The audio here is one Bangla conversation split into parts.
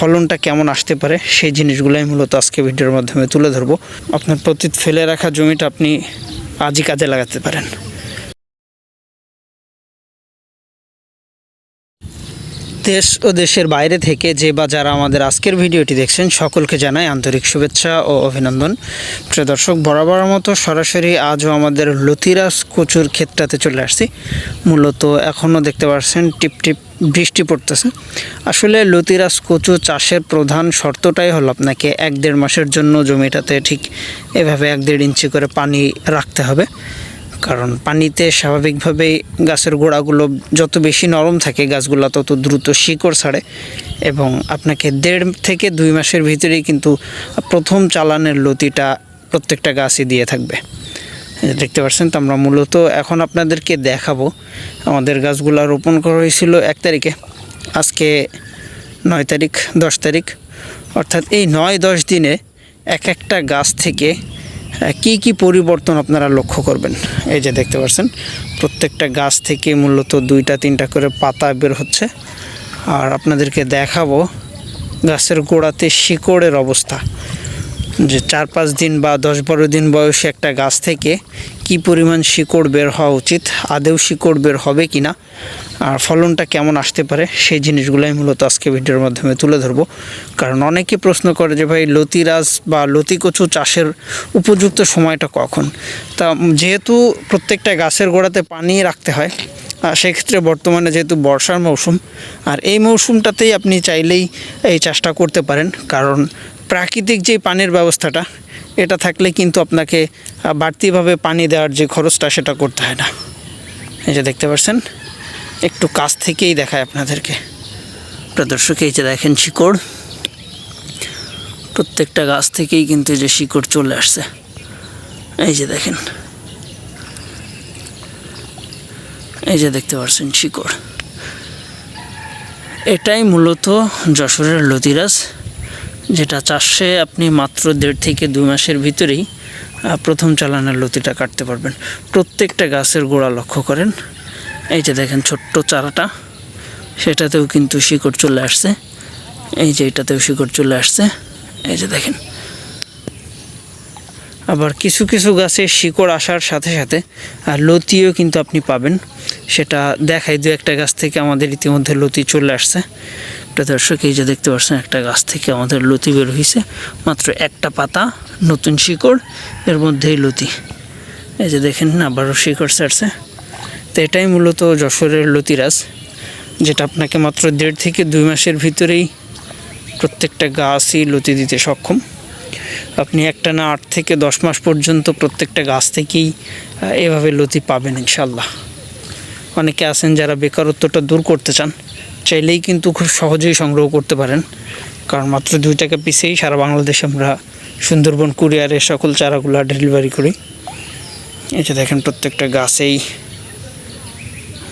ফলনটা কেমন আসতে পারে সেই জিনিসগুলোই মূলত আজকে ভিডিওর মাধ্যমে তুলে ধরবো। আপনার প্রতি ফেলে রাখা জমিটা আপনি আজই কাজে লাগাতে পারেন। দেশ ও দেশের বাইরে থেকে যে বা যারা আমাদের আজকের ভিডিওটি দেখছেন, সকলকে জানাই আন্তরিক শুভেচ্ছা ও অভিনন্দন। প্রিয় দর্শক বরাবর মতো সরাসরি আজও আমাদের লতিরাস কচুর ক্ষেত্রতে চলে আসছি। মূলত এখনও দেখতে পাচ্ছেন, টিপ টিপ বৃষ্টি পড়তেছে। আসলে লতিরাস কচু চাষের প্রধান শর্তটাই হলো আপনাকে এক দেড় মাসের জন্য জমিটাতে ঠিক এভাবে এক দেড় ইঞ্চি করে পানি রাখতে হবে। কারণ পানিতে স্বাভাবিকভাবেই গাছের গোড়াগুলো যত বেশি নরম থাকে গাছগুলো তত দ্রুত শিকড় ছাড়ে এবং আপনাকে দেড় থেকে দুই মাসের ভিতরেই কিন্তু প্রথম চালানের লতিটা প্রত্যেকটা গাছই দিয়ে থাকবে। দেখতে পাচ্ছেন তো আমরা মূলত এখন আপনাদেরকে দেখাবো আমাদের গাছগুলো রোপণ করা হয়েছিল এক তারিখে। আজকে নয় তারিখ, দশ তারিখ। অর্থাৎ এই নয় দশ দিনে এক একটা গাছ থেকে কি কি পরিবর্তন আপনারা লক্ষ্য করবেন? এই যে দেখতে পাচ্ছেন, প্রত্যেকটা গাছ থেকে মূলত দুইটা, তিনটা করে পাতা বের হচ্ছে। আর আপনাদেরকে দেখাবো গাছের গোড়াতে শিকড়ের অবস্থা। যে চার পাঁচ দিন বা দশ বারো দিন বয়সী একটা গাছ থেকে কি পরিমাণ শিকড় বের হওয়া উচিত, আদেও শিকড় বের হবে কি না, আর ফলনটা কেমন আসতে পারে, সেই জিনিসগুলোই মূলত আজকে ভিডিওর মাধ্যমে তুলে ধরবো। কারণ অনেকে প্রশ্ন করে যে ভাই লতিরাজ বা লতিকচু চাষের উপযুক্ত সময়টা কখন? তা যেহেতু প্রত্যেকটা গাছের গোড়াতে পানি রাখতে হয় সেক্ষেত্রে বর্তমানে যেহেতু বর্ষার মৌসুম, আর এই মৌসুমটাতেই আপনি চাইলেই এই চাষটা করতে পারেন। কারণ প্রাকৃতিক যে পানির ব্যবস্থাটা, এটা থাকলে কিন্তু আপনাকে বাড়তিভাবে পানি দেওয়ার যে খরচটা, সেটা করতে হয় না। এই যে দেখতে পাচ্ছেন, একটু কাছ থেকেই দেখায় আপনাদেরকে। প্রদর্শক এই যে দেখেন শিকড়। প্রত্যেকটা গাছ থেকেই কিন্তু যে শিকড় চলে আসছে। এই যে দেখেন এই যে দেখতে পাচ্ছেন শিকড়। এটাই মূলত যশোরের লতিরাজ, যেটা চাষে আপনি মাত্র দেড় থেকে দু মাসের ভিতরেই প্রথম চালানের লতিটা কাটতে পারবেন। প্রত্যেকটা গাছের গোড়া লক্ষ্য করেন। এই যে দেখেন ছোট্ট চারাটা, সেটাতেও কিন্তু শিকড় চলে আসছে। এই যে এটাতেও শিকড় চলে আসছে। এই যে দেখেন আবার কিছু কিছু গাছে শিকড় আসার সাথে সাথে, আর লতিও কিন্তু আপনি পাবেন। সেটা দেখাই দু একটা গাছ থেকে আমাদের ইতিমধ্যে লতি চলে আসছে। প্রিয় দর্শক, এই যে দেখতে পাচ্ছেন, একটা গাছ থেকে আমাদের লতি বের হয়েছে মাত্র একটা পাতা, নতুন শিকড়, এর মধ্যেই লতি। এই যে দেখেন, আবারও শিকড় ছাড়ছে। তো এটাই মূলত যশোরের লতিরাজ যেটা আপনাকে মাত্র দেড় থেকে দুই মাসের ভিতরেই প্রত্যেকটা গাছই লতি দিতে সক্ষম। আপনি একটা না আট থেকে দশ মাস পর্যন্ত প্রত্যেকটা গাছ থেকেই এভাবে লতি পাবেন ইনশাল্লাহ অনেকে আছেন যারা বেকারত্বটা দূর করতে চান, চাইলেই কিন্তু খুব সহজেই সংগ্রহ করতে পারেন। কারণ মাত্র দুই টাকা পিসেই সারা বাংলাদেশে আমরা সুন্দরবন কুরিয়ারে সকল চারাগুলো ডেলিভারি করি। এই যে দেখেন প্রত্যেকটা গাছেই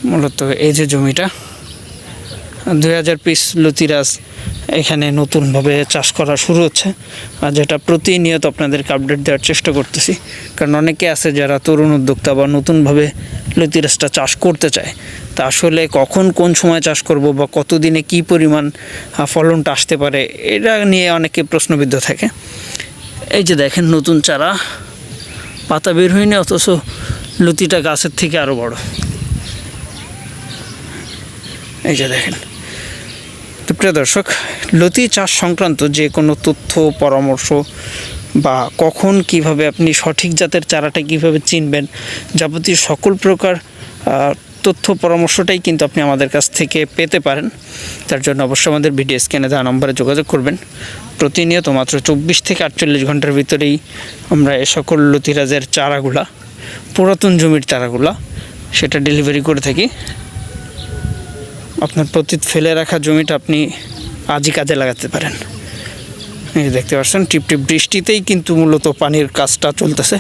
মূলত এই যে জমিটা। দুই হাজার পিস লতিরাজ এখানে নতুনভাবে চাষ করা শুরু হচ্ছে। আর যেটা প্রতিনিয়ত আপনাদেরকে আপডেট দেওয়ার চেষ্টা করতেছি, কারণ অনেকে আছে যারা তরুণ উদ্যোক্তা বা নতুনভাবে লতিরাজটা চাষ করতে চায়। তা আসলে কখন কোন সময় চাষ করব বা কতদিনে কি পরিমাণ ফলনটা আসতে পারে, এটা নিয়ে অনেকে প্রশ্নবিদ্ধ থাকে। এই যে দেখেন নতুন চারা, পাতা বের হয়নি, অথচ লতিটা গাছের থেকে আরও বড়। এই যে দেখেন তো প্রিয় দর্শক, লতি চাষ সংক্রান্ত যে কোনো তথ্য, পরামর্শ বা কখন কীভাবে আপনি সঠিক জাতের চারাটা কীভাবে চিনবেন যাবতীয় সকল প্রকার তথ্য, পরামর্শটাই কিন্তু আপনি আমাদের কাছ থেকে পেতে পারেন। তার জন্য অবশ্যই আমাদের ভিডিও স্ক্যানে দেওয়া নম্বরে যোগাযোগ করবেন। প্রতিনিয়ত মাত্র চব্বিশ থেকে আটচল্লিশ ঘণ্টার ভিতরেই আমরা এ সকল লতিরাজের চারাগুলা, পুরাতন জমির চারাগুলা, সেটা ডেলিভারি করে থাকি। আপনার প্রতি ফেলে রাখা জমিটা আপনি আজই কাজে লাগাতে পারেন। এই দেখতে পাচ্ছেন, টিপ টিপ বৃষ্টিতেই কিন্তু মূলত পানির কাজটা চলতেছে।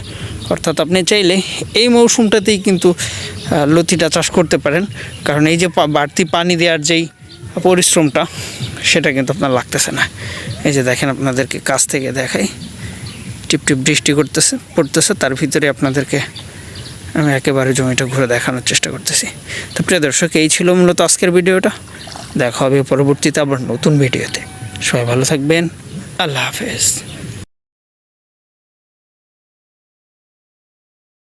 অর্থাৎ আপনি চাইলে এই মৌসুমটাতেই কিন্তু লতিটা চাষ করতে পারেন। কারণ এই যে বাড়তি পানি দেওয়ার যেই পরিশ্রমটা, সেটা কিন্তু আপনার লাগতেছে না। এই যে দেখেন আপনাদেরকে কাছ থেকে দেখাই। টিপ টিপ বৃষ্টি করতেছে, পড়তেছে, তার ভিতরে আপনাদেরকে আমি একেবারে জমিটা ঘুরে দেখানোর চেষ্টা করতেছি। তো প্রিয় দর্শক, এই ছিল মূলত আজকের ভিডিওটা। দেখা হবে পরবর্তীতে আবার নতুন ভিডিওতে। সবাই ভালো থাকবেন। আল্লাহ হাফেজ।